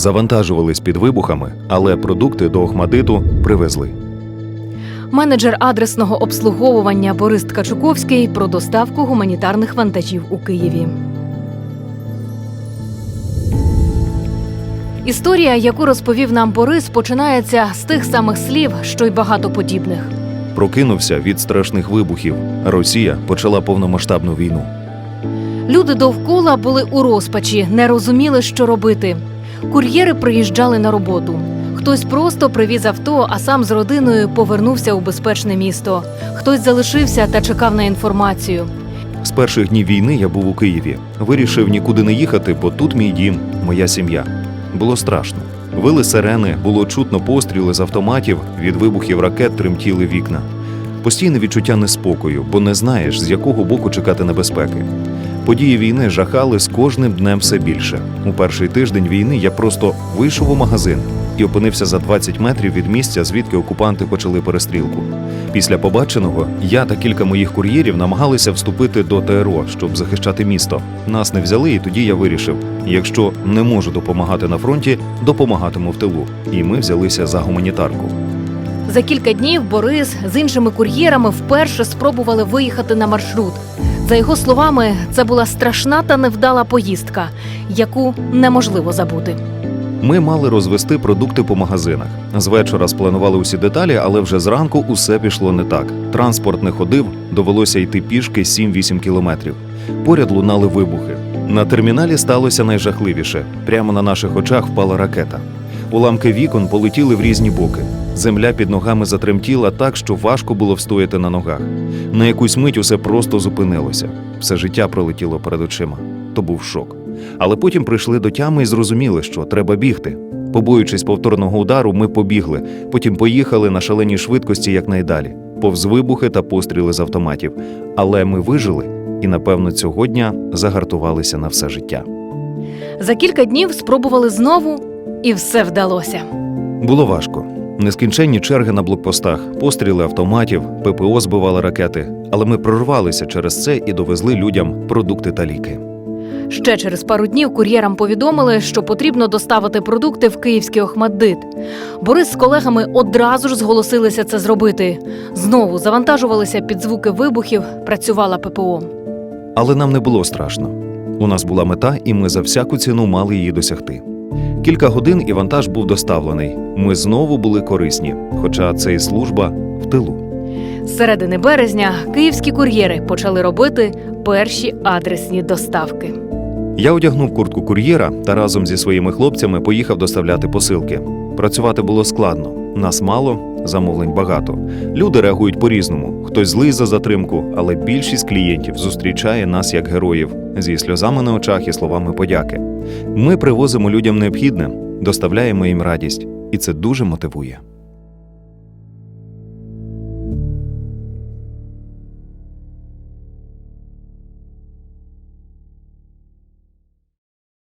Завантажувались під вибухами, але продукти до Охмадиту привезли. Менеджер адресного обслуговування Борис Ткачуковський про доставку гуманітарних вантажів у Києві. Історія, яку розповів нам Борис, починається з тих самих слів, що й багато подібних. Прокинувся від страшних вибухів. Росія почала повномасштабну війну. Люди довкола були у розпачі, не розуміли, що робити. Кур'єри приїжджали на роботу. Хтось просто привіз авто, а сам з родиною повернувся у безпечне місто. Хтось залишився та чекав на інформацію. З перших днів війни я був у Києві. Вирішив нікуди не їхати, бо тут мій дім, моя сім'я. Було страшно. Вили сирени, було чутно постріли з автоматів, від вибухів ракет тремтіли вікна. Постійне відчуття неспокою, бо не знаєш, з якого боку чекати небезпеки. Події війни жахали з кожним днем все більше. У перший тиждень війни я просто вийшов у магазин і опинився за 20 метрів від місця, звідки окупанти почали перестрілку. Після побаченого я та кілька моїх кур'єрів намагалися вступити до ТРО, щоб захищати місто. Нас не взяли, і тоді я вирішив: якщо не можу допомагати на фронті, допомагатиму в тилу. І ми взялися за гуманітарку. За кілька днів Борис з іншими кур'єрами вперше спробували виїхати на маршрут. За його словами, це була страшна та невдала поїздка, яку неможливо забути. Ми мали розвести продукти по магазинах. З вечора спланували усі деталі, але вже зранку усе пішло не так. Транспорт не ходив, довелося йти пішки 7-8 кілометрів. Поряд лунали вибухи. На терміналі сталося найжахливіше. Прямо на наших очах впала ракета. Уламки вікон полетіли в різні боки. Земля під ногами затремтіла так, що важко було встояти на ногах. На якусь мить усе просто зупинилося. Все життя пролетіло перед очима. То був шок. Але потім прийшли до тями і зрозуміли, що треба бігти. Побоюючись повторного удару, ми побігли. Потім поїхали на шаленій швидкості якнайдалі, повз вибухи та постріли з автоматів. Але ми вижили і, напевно, цього дня загартувалися на все життя. За кілька днів спробували знову, і все вдалося. Було важко. Нескінченні черги на блокпостах, постріли автоматів, ППО збивали ракети. Але ми прорвалися через це і довезли людям продукти та ліки. Ще через пару днів кур'єрам повідомили, що потрібно доставити продукти в київський Охмаддит. Борис з колегами одразу ж зголосилися це зробити. Знову завантажувалися під звуки вибухів, працювала ППО. Але нам не було страшно. У нас була мета, і ми за всяку ціну мали її досягти. Кілька годин і вантаж був доставлений. Ми знову були корисні, хоча це і служба в тилу. З середини березня київські кур'єри почали робити перші адресні доставки. Я одягнув куртку кур'єра та разом зі своїми хлопцями поїхав доставляти посилки. Працювати було складно. Нас мало, замовлень багато. Люди реагують по-різному. Хтось злий за затримку, але більшість клієнтів зустрічає нас як героїв зі сльозами на очах і словами подяки. Ми привозимо людям необхідне, доставляємо їм радість, і це дуже мотивує.